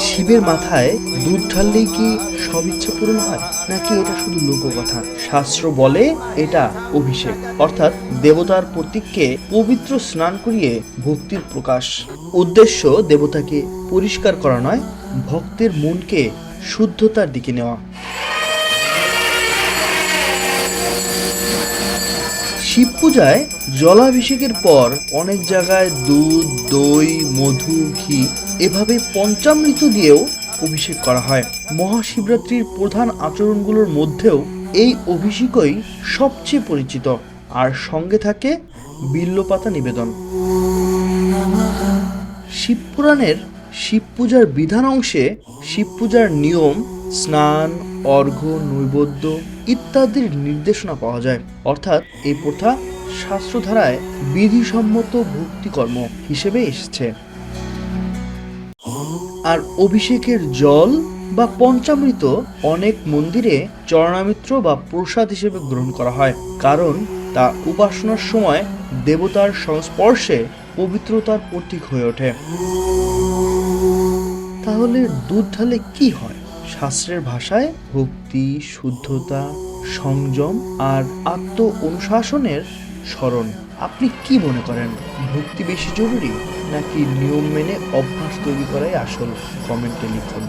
শিবের মাথায় দুধ ঢাললেই কি সব ইচ্ছা পূরণ হয়? নাকি এটা শুধু লোককথা? শাস্ত্র বলে এটা অভিষেক। অর্থাৎ দেবতার প্রতীককে পবিত্র স্নান করিয়ে ভক্তির প্রকাশ। উদ্দেশ্য দেবতাকে পরিষ্কার করা নয়, ভক্তের মনকে শুদ্ধতার দিকে নেওয়া। শিব পূজায় জলাভিষেকের পর অনেক জায়গায় দুধ, দই, মধু, ঘি এভাবে পঞ্চামৃত দিয়েও অভিষেক করা হয়। মহাশিবরাত্রির প্রধান আচরণগুলোর মধ্যেও এই অভিষেকই সবচেয়ে পরিচিত। আর সঙ্গে থাকে বিল্লপাতা নিবেদন। শিব পুরাণের শিব পূজার বিধান অংশে শিব পূজার নিয়ম, স্নান অর্ঘ্য, নৈবদ্য ইত্যাদির নির্দেশনা পাওয়া যায়। অর্থাৎ এই প্রথা শাস্ত্রধারায় বিধিসম্মত ভক্তিকর্ম হিসেবে এসেছে। আর অভিষেকের জল বা পঞ্চামৃত অনেক মন্দিরে চরণামিত্র বা প্রসাদ হিসেবে গ্রহণ করা হয়। কারণ তা উপাসনার সময় দেবতার সংস্পর্শে পবিত্রতার প্রতীক হয়ে ওঠে। তাহলে দুধ ঢালে কি হয়? শাস্ত্রের ভাষায় ভক্তি, শুদ্ধতা, সংযম আর আত্ম অনুশাসনের স্মরণ। আপনি কি মনে করেন, ভক্তি বেশি জরুরি নাকি নিয়ম মেনে অভ্যাস তৈরি করাই আসল? কমেন্টে লিখুন।